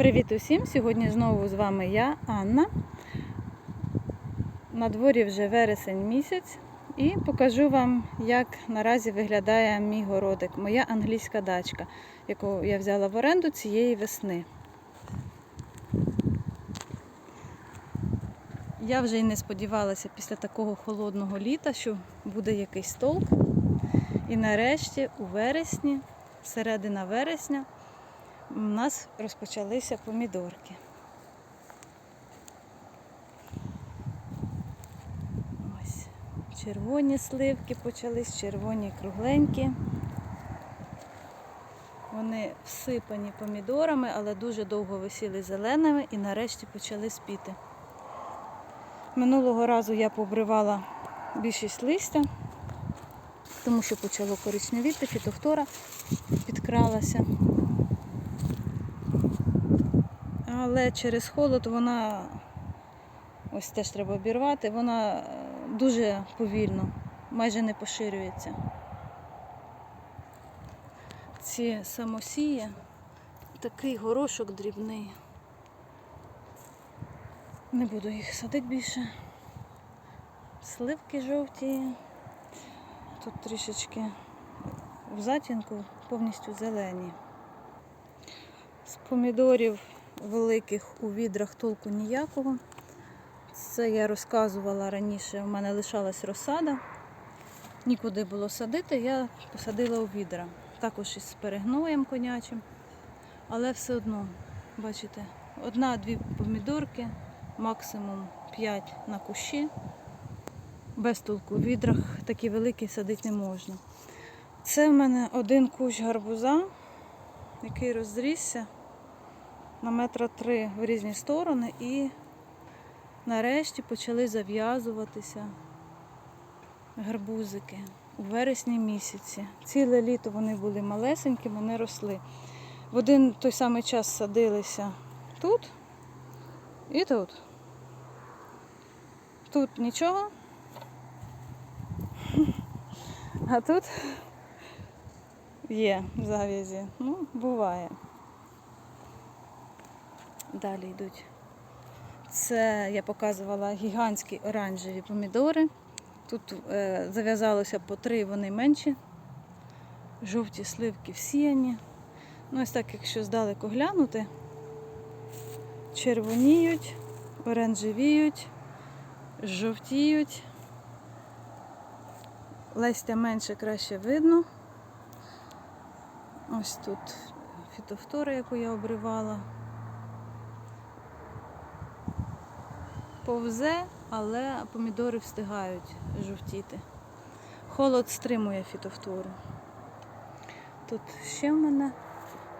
Привіт усім! Сьогодні знову з вами я, Анна. На дворі вже вересень місяць і покажу вам, як наразі виглядає мій городик, моя англійська дачка, яку я взяла в оренду цієї весни. Я вже й не сподівалася після такого холодного літа, що буде якийсь толк. І нарешті у вересні, середина вересня, у нас розпочалися помідорки. Ось червоні сливки почались, червоні кругленькі. Вони всипані помідорами, але дуже довго висіли зеленими і нарешті почали спіти. Минулого разу я побривала більшість листя, тому що почало коричневіти, фітофтора підкралася. Але через холод вона, ось теж треба обірвати, вона е, дуже повільно, майже не поширюється. Ці самосії, такий горошок дрібний. Не буду їх садити більше. Сливки жовті. Тут трішечки в затінку повністю зелені. З помідорів великих у відрах толку ніякого. Це я розказувала раніше, у мене лишалась розсада. Нікуди було садити, я посадила у відра. Також із перегноєм конячим. Але все одно, бачите, одна-дві помідорки, максимум 5 на кущі. Без толку. У відрах такі великі садити не можна. Це в мене один кущ гарбуза, який розрісся на метра три в різні сторони і нарешті почали зав'язуватися гарбузики у вересні місяці. Ціле літо вони були малесенькі, вони росли. В один той самий час садилися тут і тут. Тут нічого. А тут є зав'язі. Ну, буває. Далі йдуть. Це я показувала гігантські оранжеві помідори. Тут е, зав'язалося по три, вони менші. Жовті сливки всіяні. Ну, ось так, якщо здалеку глянути, червоніють, оранжевіють, жовтіють. Листя менше краще видно. Ось тут фітофтора, яку я обривала. Повзе, але помідори встигають жовтіти. Холод стримує фітофтору. Тут ще в мене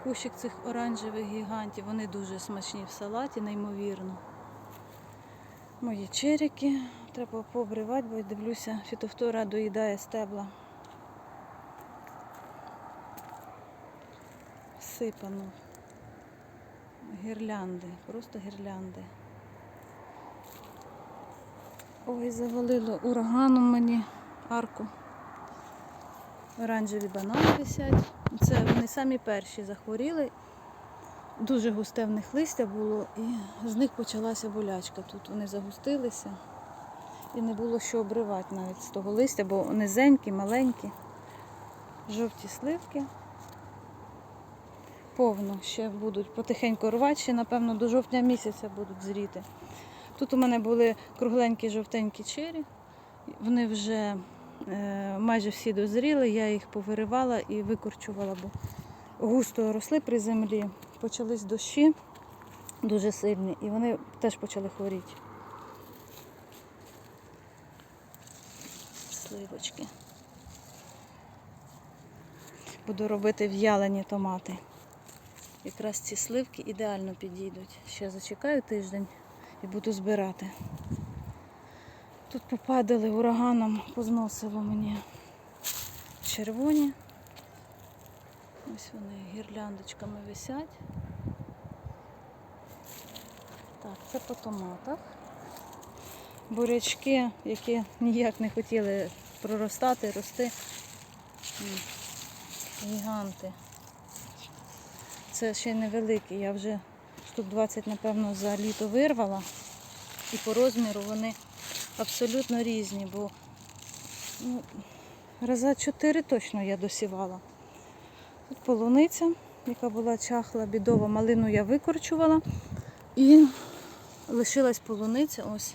кущик цих оранжевих гігантів. Вони дуже смачні в салаті, неймовірно. Мої черіки треба пообривати, бо дивлюся, фітофтора доїдає стебла. Всипано. Гірлянди, просто гірлянди. Ой, завалило ураганом мені арку. Оранжеві банани висять. Це вони самі перші захворіли. Дуже густе в них листя було і з них почалася болячка. Тут вони загустилися і не було що обривати навіть з того листя, бо низенькі, маленькі, жовті сливки. Повно ще будуть потихеньку рвати, ще, напевно, до жовтня місяця будуть зріти. Тут у мене були кругленькі жовтенькі чері, вони вже е, майже всі дозріли, я їх повиривала і викорчувала, бо густо росли при землі. Почались дощі дуже сильні, і вони теж почали хворіти. Сливочки. Буду робити в'ялені томати. Якраз ці сливки ідеально підійдуть. Ще зачекаю тиждень і буду збирати. Тут попадали ураганом, позносило мені червоні. Ось вони гірляндочками висять. Так, це по томатах. Бурячки, які ніяк не хотіли проростати, рости. Гіганти. Це ще невеликий, я вже штук 20, напевно, за літо вирвала. І по розміру вони абсолютно різні, бо ну, раза 4 точно я досівала. Тут полуниця, яка була чахла, бідова, малину я викорчувала. І лишилась полуниця. Ось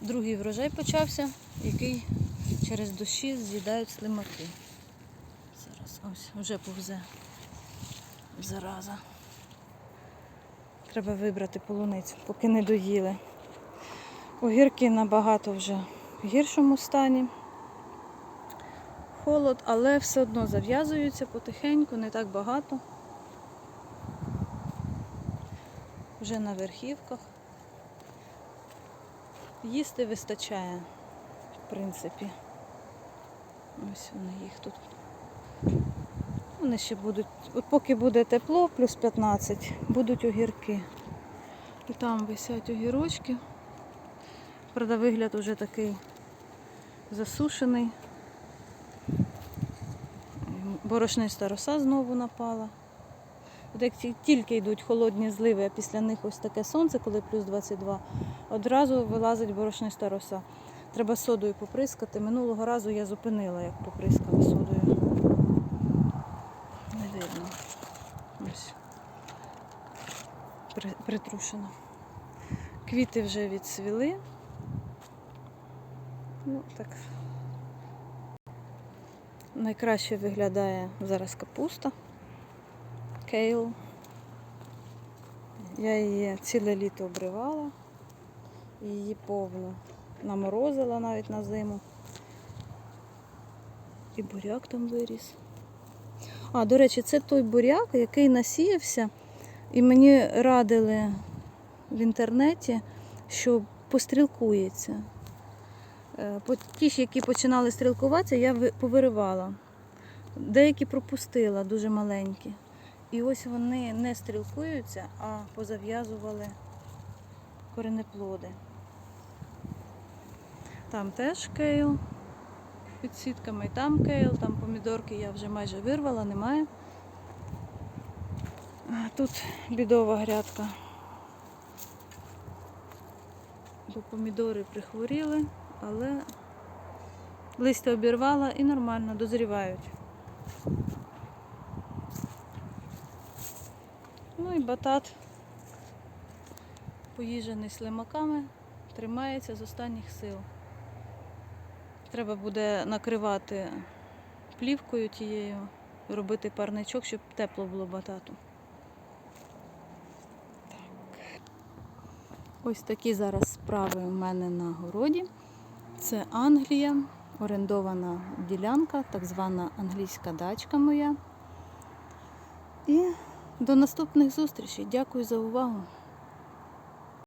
другий врожай почався, який через дощі з'їдають слимаки. Зараз ось вже повзе зараза. Треба вибрати полуницю, поки не доїли. Огірки набагато вже в гіршому стані. Холод, але все одно зав'язуються потихеньку, не так багато. Вже на верхівках. Їсти вистачає, в принципі. Ось вони їх тут. Вони ще будуть, от поки буде тепло, плюс 15, будуть огірки. І там висять огірочки. Правда, вигляд уже такий засушений. Борошниста роса знову напала. От як тільки йдуть холодні зливи, а після них ось таке сонце, коли плюс 22, одразу вилазить борошниста роса. Треба содою поприскати. Минулого разу я зупинила, як поприскала содою. Не видно. Ось. При- Притрушено. Квіти вже відсвіли. Ну, так. Найкраще виглядає зараз капуста. Кейл. Я її ціле літо обривала. Її повно наморозила навіть на зиму. І буряк там виріс. А, до речі, це той буряк, який насіявся, і мені радили в інтернеті, що пострілкується. Е, Ті, які починали стрілкуватися, я повиривала. Деякі пропустила, дуже маленькі. І ось вони не стрілкуються, а позав'язували коренеплоди. Там теж кейл під сітками, і там кейл, там помідорки я вже майже вирвала, немає. Тут бідова грядка. Бо помідори прихворіли, але листя обірвала і нормально дозрівають. Ну і батат, поїжджений слимаками, тримається з останніх сил. Треба буде накривати плівкою тією, робити парничок, щоб тепло було батату. Ось такі зараз справи у мене на городі. Це Англія, орендована ділянка, так звана англійська дачка моя. І до наступних зустрічей. Дякую за увагу.